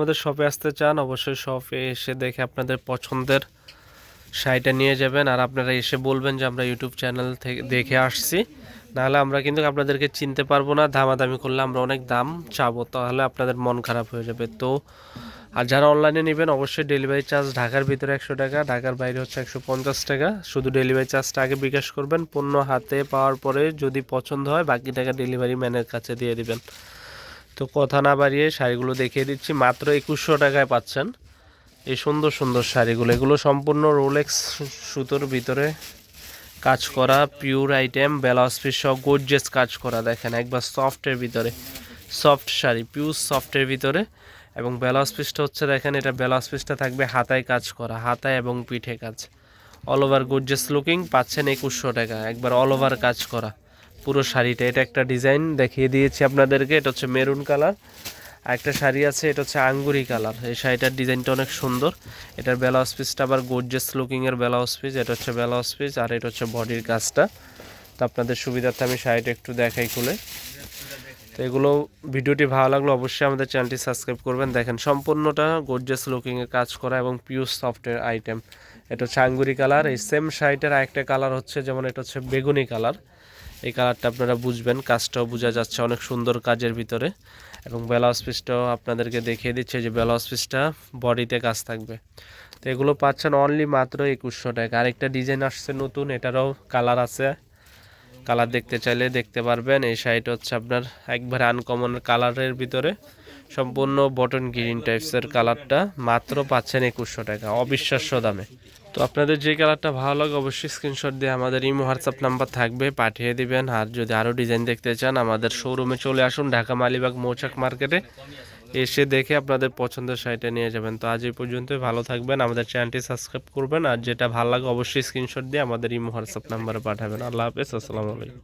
আমাদের শপে আসতে চান, অবশ্যই শপে এসে দেখে আপনাদের পছন্দের শাড়িটা নিয়ে যাবেন। আর আপনারা এসে বলবেন যে আমরা ইউটিউব চ্যানেল থেকে দেখে আসছি। নাহলে আমরা কিন্তু আপনাদেরকে চিনতে পারব না, দামাদামি করলে আমরা অনেক দাম চাবো, তাহলে আপনাদের মন খারাপ হয়ে যাবে। তো, আর যারা অনলাইনে নেবেন, অবশ্যই ডেলিভারি চার্জ ঢাকার ভিতরে একশো টাকা, ঢাকার বাইরে হচ্ছে একশো পঞ্চাশ টাকা। শুধু ডেলিভারি চার্জটা আগে বিকাশ করবেন, পণ্য হাতে পাওয়ার পরে যদি পছন্দ হয়, বাকি টাকা ডেলিভারি ম্যানের কাছে দিয়ে দিবেন। তো কথা না বাড়িয়ে শাড়িগুলো দেখিয়ে দিচ্ছি। মাত্র একুশশো টাকায় পাচ্ছেন। এই সুন্দর সুন্দর শাড়িগুলো। এগুলো সম্পূর্ণ রোলেক্স সুতোর ভিতরে কাজ করা পিওর আইটেম ব্লাউজ পিস সহ গোর্জেস কাজ করা। দেখেন, একবার সফটের ভিতরে। সফট শাড়ি পিওর সফটের ভিতরে। এবং ব্লাউজ পিসটা হচ্ছে, দেখেন, এটা ব্লাউজ পিসটা থাকবে হাতায় কাজ করা, হাতায় এবং পিঠে কাজ। অল ওভার গোর্জেস লুকিং পাচ্ছেন একুশশো টাকা। একবার অল ওভার কাজ করা। পুরো শাড়িটা, এটা একটা ডিজাইন দেখিয়ে দিয়েছি আপনাদেরকে, এটা হচ্ছে মেরুন কালার। আর একটা শাড়ি আছে, এটা হচ্ছে আঙ্গুরি কালার। এই শাড়িটার ডিজাইনটা অনেক সুন্দর। এটার ব্লাউজ পিসটা আবার গোর্জেস লুকিংয়ের ব্লাউজ পিস, এটা হচ্ছে ব্লাউজ পিস, আর এটা হচ্ছে বডির কাজটা। তো আপনাদের সুবিধার্থে আমি শাড়িটা একটু দেখাই খুলে। তো এগুলো, ভিডিওটি ভালো লাগল অবশ্যই আমাদের চ্যানেলটি সাবস্ক্রাইব করবেন। দেখেন, সম্পূর্ণটা গোর্জেস লুকিংয়ে কাজ করা এবং পিওর সফটের আইটেম এটা হচ্ছে আঙ্গুরি কালার। এই সেম শাড়িটার আরেকটা কালার হচ্ছে, যেমন এটা হচ্ছে বেগুনি কালার। এই কালারটা আপনারা বুঝবেন, কাজটাও বোঝা যাচ্ছে অনেক সুন্দর কাজের ভিতরে। এবং ব্লাউজ পিসটাও আপনাদেরকে দেখিয়ে দিচ্ছে যে ব্লাউজ পিসটা বডিতে কাজ থাকবে। তো এগুলো পাচ্ছেন অনলি মাত্র একুশশো টাকা। আরেকটা ডিজাইন আসছে নতুন, এটারও কালার আছে। কালার দেখতে চাইলে দেখতে পারবেন, এই শাড়িটা হচ্ছে আপনার একবার আনকমন কালারের ভিতরে সম্পূর্ণ বটন গ্রিন টাইপসের কালারটা মাত্র পাচ্ছেন একুশশো টাকা, অবিশ্বাস্য দামে। তো আপনাদের যে কালারটা ভালো লাগে অবশ্যই স্ক্রিনশট দিয়ে আমাদের ইমো হোয়াটসঅ্যাপ নাম্বার থাকবে, পাঠিয়ে দিবেন। আর যদি আরও ডিজাইন দেখতে চান, আমাদের শোরুমে চলে আসুন, ঢাকা মালিবাগ মৌচাক মার্কেটে এসে দেখে আপনাদের পছন্দের শাড়িটা নিয়ে যাবেন। তো আজ এই পর্যন্তই, ভালো থাকবেন, আমাদের চ্যানেলটি সাবস্ক্রাইব করবেন। আর যেটা ভালো লাগে অবশ্যই স্ক্রিনশট দিয়ে আমাদের ইমো হোয়াটসঅ্যাপ নাম্বারে পাঠাবেন। আল্লাহ হাফেজ, আসসালামু আলাইকুম।